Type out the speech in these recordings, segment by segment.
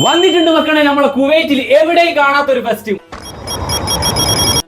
വന്നിട്ടുണ്ട് മക്കളെ നമ്മളെ കുവൈറ്റിൽ എവിടെയും കാണാത്ത ഒരു ഫെസ്റ്റ്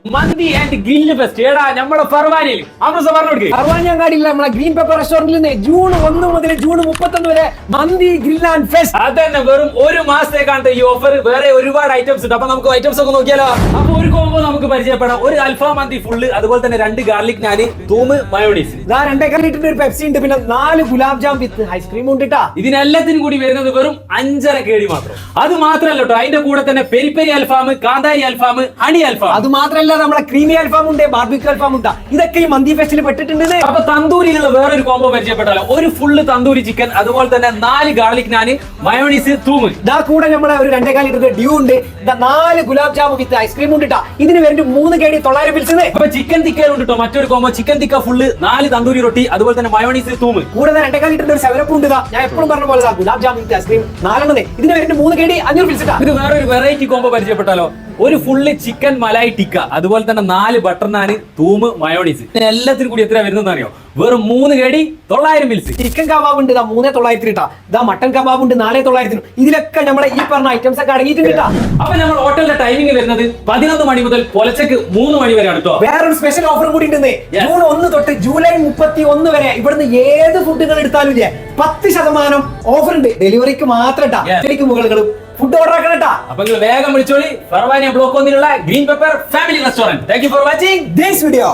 മന്തി ആൻഡ് ഗ്രില്ല് ഫെസ്റ്റ് ഏടാ നമ്മളെ ഫർവാനിയിൽ. അമൃത പറഞ്ഞു ഫർവാനി അങ്ങാടിയില്ല നമ്മളെ ഗ്രീൻ പെപ്പർ റെസ്റ്റോറന്റിൽ നിന്ന് ജൂൺ ഒന്ന് മുതൽ ജൂൺ മുപ്പത്തൊന്ന് വരെ മന്തി ഗ്രിൽ ആൻഡ് ഫെസ്റ്റ് അത് തന്നെ വെറും ഒരു മാസത്തേക്കാണ് ഈ ഓഫർ വേറെ ഒരുപാട് ഐറ്റംസ് ഉണ്ട്. അപ്പൊ നമുക്ക് ഐറ്റംസ് ഒക്കെ നോക്കിയാലോ? അപ്പൊ ഒരു കോമ്പോ നമുക്ക് പരിചയപ്പെടാം. ഒരു അൽഫാ മന്തി ഫുള്ള് അതുപോലെ തന്നെ രണ്ട് ഗാർലിക് നാന് തൂമ് മയോണീസ് ഇതാ രണ്ടേക്കാൾ ലിറ്ററിന്റെ ഒരു പെപ്സി ഉണ്ട്. പിന്നെ നാല് ഗുലാബ് ജാം വിത്ത് ഐസ്ക്രീം ഉണ്ട് ട്ടാ. ഇതിനെല്ലാത്തിനും കൂടി വരുന്നത് വെറും അഞ്ചര കേടി മാത്രം. അത് മാത്രമല്ല കേട്ടോ അതിന്റെ കൂടെ തന്നെ പെരി പെരി അൽഫാം കാന്താരി അൽഫാം ഹണി അൽഫാം അത് മാത്രല്ല നമ്മളെ ക്രീമി അൽഫാം ഉണ്ട് ബാർബിക്യൂ അൽഫാം ഉണ്ട്. ഇതൊക്കെ ഈ മന്തി ഫെസ്റ്റിൽ പെട്ടിട്ടുണ്ട് അപ്പൊ തന്തൂരിയിലുള്ള വേറൊരു കോംബോ പരിചയപ്പെട്ടാലോ? ഒരു ഫുള്ള് തന്തൂരി ചിക്കൻ അതുപോലെ തന്നെ നാല് ഗാർലിക് നാന് മയോണീസ് തൂമ് ഇതാ കൂടെ നമ്മളെ ഒരു രണ്ടേകാൽ ലിറ്റർ ഡ്യൂ ഉണ്ട്. നാല് ഗുലാബ് ജാമു വിത്ത് ഐസ്ക്രീം ഉണ്ട് ട്ടാ. ഇതിന് വേണ്ടി മൂന്ന് കേടി തൊള്ളായിരം പിൽസ് അപ്പൊ ചിക്കൻ തിക്കയിലുണ്ട് കേട്ടോ മറ്റൊരു കോംബോ ചിക്കൻ തിക്ക ഫുള്ള് നാല് തന്തൂരി റൊട്ടി അതുപോലെ തന്നെ മയോണീസ് തൂമ് കൂടെ രണ്ടേകാൽ ലിറ്ററിന്റെ ഒരു സെവനപ്പ് ഉണ്ട്. ഞാൻ എപ്പോഴും പറഞ്ഞ പോലെ gulab jamun with ice cream നാലെണ്ണേ ഇതിന് വേണ്ടി മൂന്ന് കേടി അഞ്ഞൂറ് ഇട്ടാ. ഇത് വേറൊരു വെറൈറ്റി കോംബോ പരിചയപ്പെട്ടാലോ? ഒരു ഫുള്ള് ചിക്കൻ മലായി ടിക്ക അതുപോലെ തന്നെ നാല് ബട്ടർ നാന് തൂമ് മയോണീസ് എല്ലാത്തിനും കൂടി എത്ര വരുന്നത് അറിയോ? വെറും മൂന്ന് കേടി തൊള്ളായിരം മിൽസ് ചിക്കൻ കബാബ് ഉണ്ട്. ഇതാ മൂന്നേ തൊള്ളായിരത്തി ഇട്ടാ. ഇതാ മട്ടൻ കബാബ് ഉണ്ട്. നാലേ തൊള്ളായിരത്തിന്. ഇതിലൊക്കെ നമ്മളെ ഈ പറഞ്ഞ ഐറ്റംസ് ഒക്കെ അടങ്ങിയിട്ടുണ്ട് ട്ടാ. അപ്പൊ നമ്മൾ ഹോട്ടലിന്റെ ടൈമിംഗ് വരുന്നത് പതിനൊന്ന് മണി മുതൽ പുലച്ചക്ക് മൂന്ന് മണി വരെ അടുത്തോ വേറെ ഒരു സ്പെഷ്യൽ ഓഫർ കൂടി ഉണ്ടെന്ന്. ജൂൺ ഒന്ന് തൊട്ട് ജൂലൈ മുപ്പത്തി ഒന്ന് വരെ ഇവിടുന്ന് ഏത് ഫുഡുകൾ എടുത്താലും ഇല്ലേ? പത്ത് ശതമാനം ഓഫർ ഉണ്ട്. ഡെലിവറിക്ക് മാത്രം. Yes. ഫുഡ് ഓർഡർ ആക്കണം കേട്ടോ അപ്പൊ നിങ്ങൾ വേഗം വിളിച്ചോളി. Farwaniya block ഒന്നിലുള്ള green pepper family restaurant thank you for watching this video.